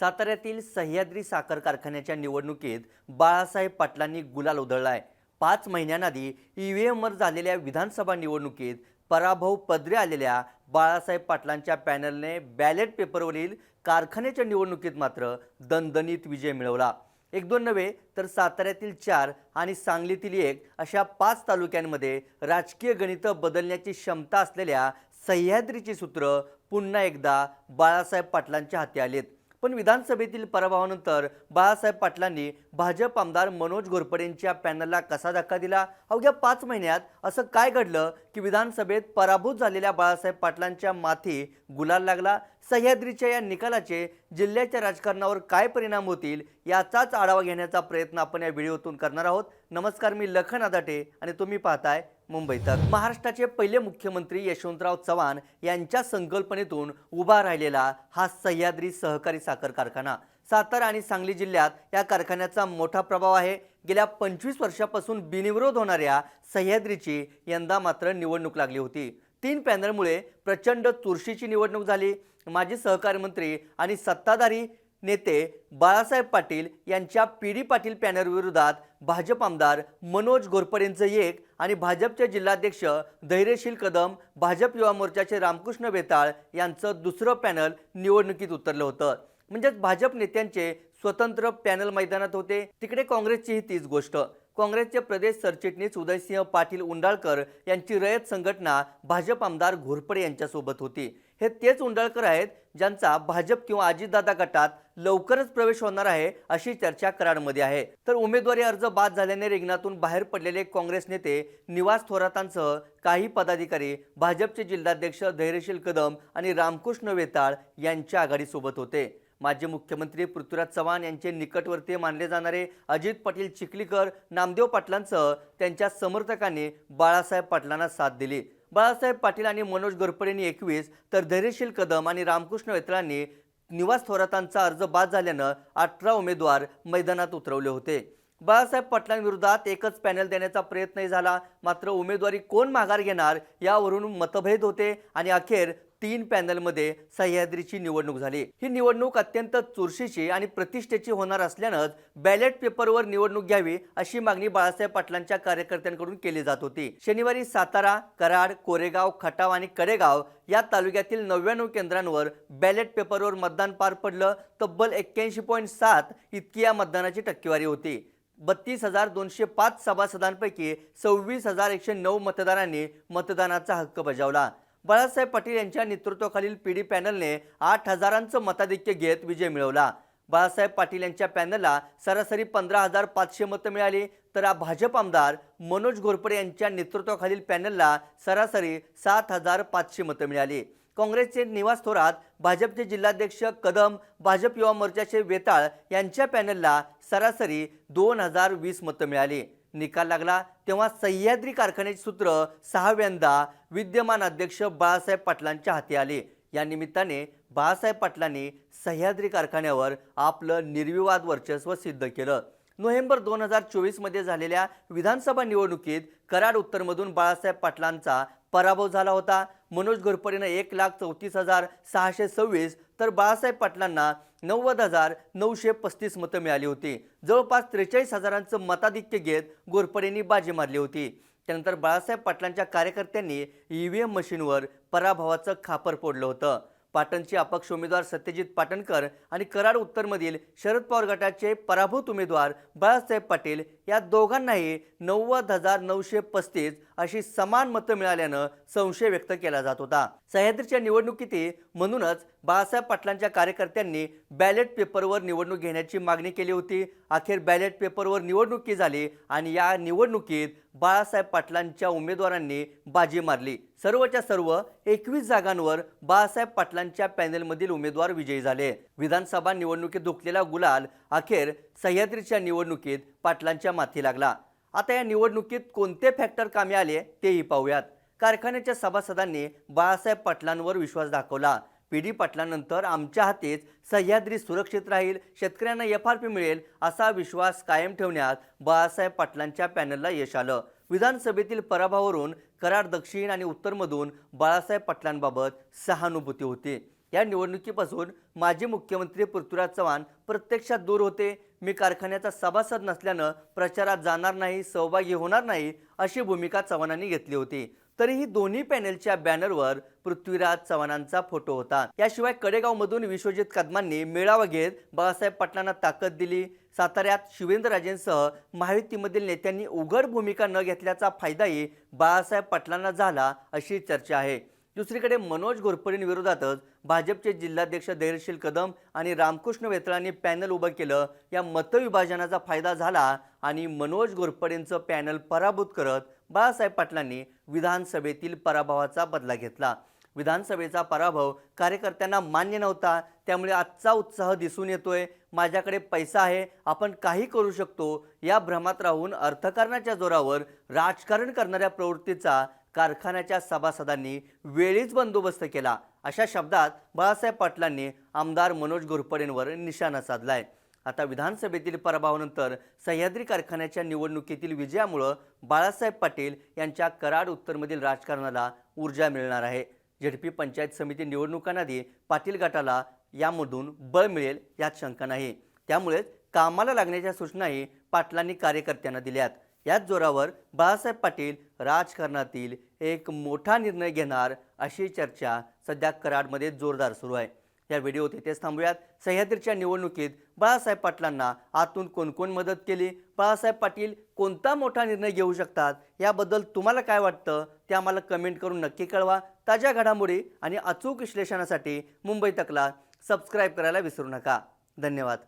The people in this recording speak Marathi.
साताऱ्यातील सह्याद्री साखर कारखान्याच्या निवडणुकीत बाळासाहेब पाटलांनी गुलाल उधळलाय. पाच महिन्यांआधी ईव्हीएमवर झालेल्या विधानसभा निवडणुकीत पराभव पदरी आलेल्या बाळासाहेब पाटलांच्या पॅनलने बॅलेट पेपरवरील कारखान्याच्या निवडणुकीत मात्र दणदणीत विजय मिळवला. एक दोन नव्हे तर साताऱ्यातील चार आणि सांगलीतील एक अशा पाच तालुक्यांमध्ये राजकीय गणितं बदलण्याची क्षमता असलेल्या सह्याद्रीची सूत्र पुन्हा एकदा बाळासाहेब पाटलांच्या हाती आलेत. पण विधानसभेतील पराभवानंतर बाळासाहेब पाटलांनी भाजप आमदार मनोज घोरपडेंच्या पॅनलला कसा धक्का दिला? अवघ्या पाच महिन्यात असं काय घडलं की विधानसभेत पराभूत झालेल्या बाळासाहेब पाटलांच्या माथी गुलाल लागला? सह्याद्रीच्या या निकालाचे जिल्ह्याच्या राजकारणावर काय परिणाम होतील याचाच आढावा घेण्याचा प्रयत्न आपण या व्हिडिओतून करणार आहोत. नमस्कार मी लखन आदाटे आणि तुम्ही पाहताय मुंबई तक. महाराष्ट्राचे पहिले मुख्यमंत्री यशवंतराव चव्हाण यांच्या संकल्पनेतून उभा राहिलेला हा सह्याद्री सहकारी साखर कारखाना. सातारा आणि सांगली जिल्ह्यात या कारखान्याचा मोठा प्रभाव आहे. गेल्या पंचवीस वर्षापासून बिनविरोध होणाऱ्या सह्याद्रीची यंदा मात्र निवडणूक लागली होती. तीन पॅनलमुळे प्रचंड चुरशीची निवडणूक झाली. माजी सहकारी मंत्री आणि सत्ताधारी नेते बाळासाहेब पाटील यांच्या पी डी पाटील पॅनल विरोधात भाजप आमदार मनोज घोरपडेंचं एक आणि भाजपचे जिल्हाध्यक्ष धैर्यशील कदम भाजप युवा मोर्चाचे रामकृष्ण बेताळ यांचं दुसरं पॅनल निवडणुकीत उतरलं होतं. म्हणजेच भाजप नेत्यांचे स्वतंत्र पॅनल मैदानात होते. तिकडे काँग्रेसचीही तीच गोष्ट. काँग्रेसचे प्रदेश सरचिटणीस उदयसिंह पाटील उंडाळकर यांची रयत संघटना भाजप आमदार घोरपडे यांच्यासोबत होती. हे तेच उंडाळकर आहेत ज्यांचा भाजप किंवा अजितदादा गटात लवकरच प्रवेश होणार आहे अशी चर्चा कराडमध्ये आहे. तर उमेदवारी अर्ज बाद झाल्याने रिंगणातून बाहेर पडलेले काँग्रेस नेते निवास थोरातांसह काही पदाधिकारी भाजपचे जिल्हाध्यक्ष धैर्यशील कदम आणि रामकृष्ण वेताळ यांच्या आघाडीसोबत होते. माजी मुख्यमंत्री पृथ्वीराज चव्हाण यांचे निकटवर्तीय मानले जाणारे अजित पाटील चिखलीकर नामदेव पाटलांसह त्यांच्या समर्थकांनी बाळासाहेब पाटलांना साथ दिली. बाळासाहेब पाटील आणि मनोज गोरपडेंनी एकवीस तर धैर्यशील कदम आणि रामकृष्ण वेतळांनी निवास थोरातांचा अर्ज बाद झाल्यानं अठरा उमेदवार मैदानात उतरवले होते. बाळासाहेब पाटलांविरोधात एकच पॅनल देण्याचा प्रयत्नही झाला. मात्र उमेदवारी कोण माघार घेणार यावरून मतभेद होते आणि अखेर तीन पॅनलमध्ये सह्याद्रीची निवडणूक झाली. ही निवडणूक अत्यंत चुरशीची आणि प्रतिष्ठेची होणार असल्यानंच बॅलेट पेपरवर निवडणूक घ्यावी अशी मागणी बाळासाहेब पाटलांच्या कार्यकर्त्यांकडून केली जात होती. शनिवारी सातारा कराड कोरेगाव खटाव आणि कडेगाव या तालुक्यातील नव्याण्णव केंद्रांवर बॅलेट पेपरवर मतदान पार पडलं. तब्बल एक्क्याऐंशी पॉईंट सात इतकी या मतदानाची टक्केवारी होती. बत्तीस हजार दोनशे पाच सभासदांपैकी सव्वीस हजार एकशे नऊ मतदारांनी मतदानाचा हक्क बजावला. बाळासाहेब पाटील यांच्या नेतृत्वाखालील पीडी पॅनलने आठ हजारांचं मताधिक्य घेत विजय मिळवला. बाळासाहेब पाटील यांच्या पॅनलला सरासरी पंधरा हजार पाचशे मतं मिळाली. तर भाजप आमदार मनोज घोरपडे यांच्या नेतृत्वाखालील पॅनलला सरासरी सात हजार पाचशे मतं मिळाली. काँग्रेसचे निवास थोरात भाजपचे जिल्हाध्यक्ष कदम भाजप युवा मोर्चाचे वेताळ यांच्या पॅनलला सरासरी दोन हजार वीस मतं मिळाली. निकाल लागला. तेव्हा सह्याद्री कारखान्याचे सूत्र सहाव्यांदा विद्यमान अध्यक्ष बाळासाहेब पाटलांच्या हाती आले. या निमित्ताने बाळासाहेब पाटलांनी सह्याद्री कारखान्यावर आपलं निर्विवाद वर्चस्व सिद्ध केलं. नोव्हेंबर दोन हजार चोवीसमध्ये झालेल्या विधानसभा निवडणुकीत कराड उत्तरमधून बाळासाहेब पाटलांचा पराभव झाला होता. मनोज घोरपडेनं एक लाख चौतीस हजार सहाशे सव्वीस तर बाळासाहेब पाटलांना नव्वद हजार नऊशे पस्तीस मतं मिळाली होती. जवळपास त्रेचाळीस हजारांचं मताधिक्य घेत घोरपडेंनी बाजी मारली होती. त्यानंतर बाळासाहेब पाटलांच्या कार्यकर्त्यांनी ई व्ही एम मशीनवर पराभवाचं खापर फोडलं होतं. पाटणचे अपक्ष उमेदवार सत्यजित पाटणकर आणि कराड उत्तरमधील शरद पवार गटाचे पराभूत उमेदवार बाळासाहेब पाटील या दोघांनाही नव्वद हजार नऊशे पस्तीस अशी समान मतं मिळाल्यानं संशय व्यक्त केला जात होता. सह्याद्रीच्या निवडणुकीतही म्हणूनच बाळासाहेब पाटलांच्या कार्यकर्त्यांनी बॅलेट पेपरवर निवडणूक घेण्याची मागणी केली होती. अखेर बॅलेट पेपरवर निवडणुकी झाली आणि या निवडणुकीत बाळासाहेब पाटलांच्या उमेदवारांनी बाजी मारली. सर्वच्या सर्व एकवीस जागांवर बाळासाहेब पाटलांच्या पॅनेलमधील उमेदवार विजयी झाले. विधानसभा निवडणुकीत दुखलेला गुलाल अखेर सह्याद्रीच्या निवडणुकीत पाटलांच्या माथी लागला. आता या निवडणुकीत कोणते फॅक्टर कामी आले तेही पाहूयात. कारखान्याच्या सभासदांनी बाळासाहेब पाटलांवर विश्वास दाखवला. पी डी पाटलांनंतर आमच्या हातीच सह्याद्री सुरक्षित राहील शेतकऱ्यांना एफ आर पी मिळेल असा विश्वास कायम ठेवण्यात बाळासाहेब पाटलांच्या पॅनलला यश आलं. विधानसभेतील पराभवावरून कराड दक्षिण आणि उत्तरमधून बाळासाहेब पाटलांबाबत सहानुभूती होती. या निवडणुकीपासून माजी मुख्यमंत्री पृथ्वीराज चव्हाण प्रत्यक्षात दूर होते. मी कारखान्याचा सभासद नसल्यानं प्रचारात जाणार नाही सहभागी होणार नाही अशी भूमिका चव्हाणांनी घेतली होती. तरीही दोन्ही पॅनेलच्या बॅनरवर पृथ्वीराज चव्हाणांचा फोटो होता. याशिवाय कडेगावमधून विश्वजित कदमांनी मेळावा घेत बाळासाहेब पाटलांना ताकद दिली. साताऱ्यात शिवेंद्रराजेंसह महायुतीमधील नेत्यांनी उघड भूमिका न घेतल्याचा फायदाही बाळासाहेब पाटलांना झाला अशी चर्चा आहे. दुसरीकडे मनोज घोरपडेंविरोधातच भाजपचे जिल्हाध्यक्ष धैर्यशील कदम आणि रामकृष्ण वेतळांनी पॅनल उभं केलं. या मतविभाजनाचा फायदा झाला आणि मनोज घोरपडेंचं पॅनल पराभूत करत बाळासाहेब पाटलांनी विधानसभेतील पराभवाचा बदला घेतला. विधानसभेचा पराभव कार्यकर्त्यांना मान्य नव्हता. त्यामुळे आजचा उत्साह दिसून येतोय. माझ्याकडे पैसा आहे. आपण काही करू शकतो. या भ्रमात राहून अर्थकारणाच्या जोरावर राजकारण करणाऱ्या प्रवृत्तीचा कारखान्याच्या सभासदांनी वेळीच बंदोबस्त केला. अशा शब्दात बाळासाहेब पाटलांनी आमदार मनोज घोरपडेंवर निशाणा साधलाय. आता विधानसभेतील पराभवानंतर सह्याद्री कारखान्याच्या निवडणुकीतील विजयामुळं बाळासाहेब पाटील यांच्या कराड उत्तरमधील राजकारणाला ऊर्जा मिळणार आहे. झेडपी पंचायत समिती निवडणुकांआधी पाटील गटाला यामधून बळ मिळेल यात शंका नाही. त्यामुळेच कामाला लागण्याच्या सूचनाही पाटलांनी कार्यकर्त्यांना दिल्यात. याच जोरावर बाळासाहेब पाटील राजकारणातील एक मोठा निर्णय घेणार अशी चर्चा सध्या कराडमध्ये जोरदार सुरू आहे. या व्हिडिओत इथेच थांबूयात. सह्याद्रीच्या निवडणुकीत बाळासाहेब पाटलांना आतून कोण कोण मदत केली? बाळासाहेब पाटील कोणता मोठा निर्णय घेऊ शकतात? याबद्दल तुम्हाला काय वाटतं? ते आम्हाला कमेंट करून नक्की कळवा. ताज्या घडामोडी आणि अचूक विश्लेषणासाठी मुंबई तकला सबस्क्राईब करायला विसरू नका. धन्यवाद.